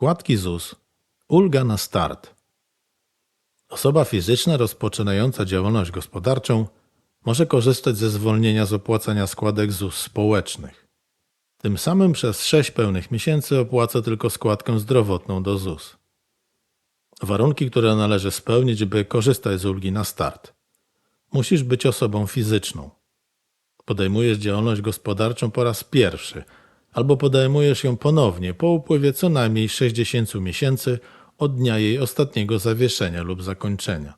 Składki ZUS. Ulga na start. Osoba fizyczna rozpoczynająca działalność gospodarczą może korzystać ze zwolnienia z opłacania składek ZUS społecznych. Tym samym przez 6 pełnych miesięcy opłaca tylko składkę zdrowotną do ZUS. Warunki, które należy spełnić, by korzystać z ulgi na start. Musisz być osobą fizyczną. Podejmujesz działalność gospodarczą po raz pierwszy albo podejmujesz ją ponownie po upływie co najmniej 60 miesięcy od dnia jej ostatniego zawieszenia lub zakończenia.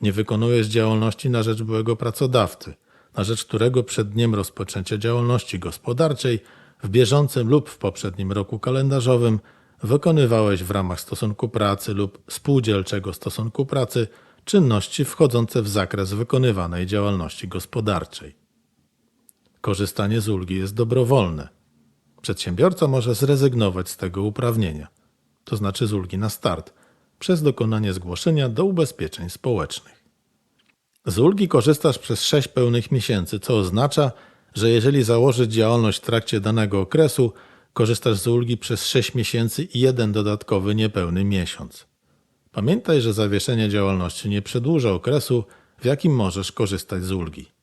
Nie wykonujesz działalności na rzecz byłego pracodawcy, na rzecz którego przed dniem rozpoczęcia działalności gospodarczej w bieżącym lub w poprzednim roku kalendarzowym wykonywałeś w ramach stosunku pracy lub spółdzielczego stosunku pracy czynności wchodzące w zakres wykonywanej działalności gospodarczej. Korzystanie z ulgi jest dobrowolne. Przedsiębiorca może zrezygnować z tego uprawnienia, to znaczy z ulgi na start, przez dokonanie zgłoszenia do ubezpieczeń społecznych. Z ulgi korzystasz przez 6 pełnych miesięcy, co oznacza, że jeżeli założysz działalność w trakcie danego okresu, korzystasz z ulgi przez 6 miesięcy i jeden dodatkowy niepełny miesiąc. Pamiętaj, że zawieszenie działalności nie przedłuża okresu, w jakim możesz korzystać z ulgi.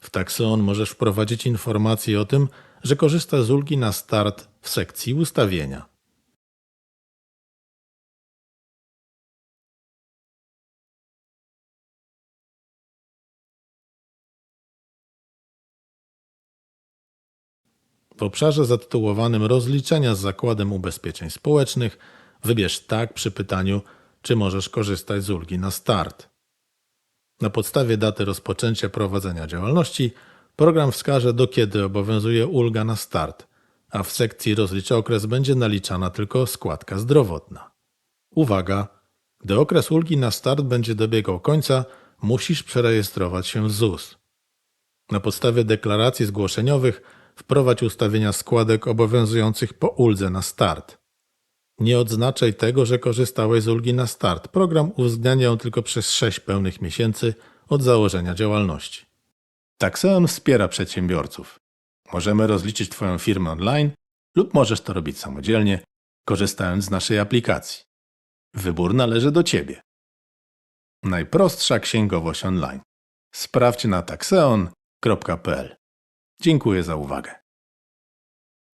W Taxeon możesz wprowadzić informację o tym, że korzystasz z ulgi na start w sekcji ustawienia. W obszarze zatytułowanym Rozliczenia z Zakładem Ubezpieczeń Społecznych wybierz tak przy pytaniu, czy możesz korzystać z ulgi na start. Na podstawie daty rozpoczęcia prowadzenia działalności program wskaże, do kiedy obowiązuje ulga na start, a w sekcji rozlicza okres będzie naliczana tylko składka zdrowotna. Uwaga! Gdy okres ulgi na start będzie dobiegał końca, musisz przerejestrować się w ZUS. Na podstawie deklaracji zgłoszeniowych wprowadź ustawienia składek obowiązujących po uldze na start. Nie odznaczaj tego, że korzystałeś z ulgi na start. Program uwzględnia ją tylko przez 6 pełnych miesięcy od założenia działalności. Taxeon wspiera przedsiębiorców. Możemy rozliczyć Twoją firmę online lub możesz to robić samodzielnie, korzystając z naszej aplikacji. Wybór należy do Ciebie. Najprostsza księgowość online. Sprawdź na taxeon.pl. Dziękuję za uwagę.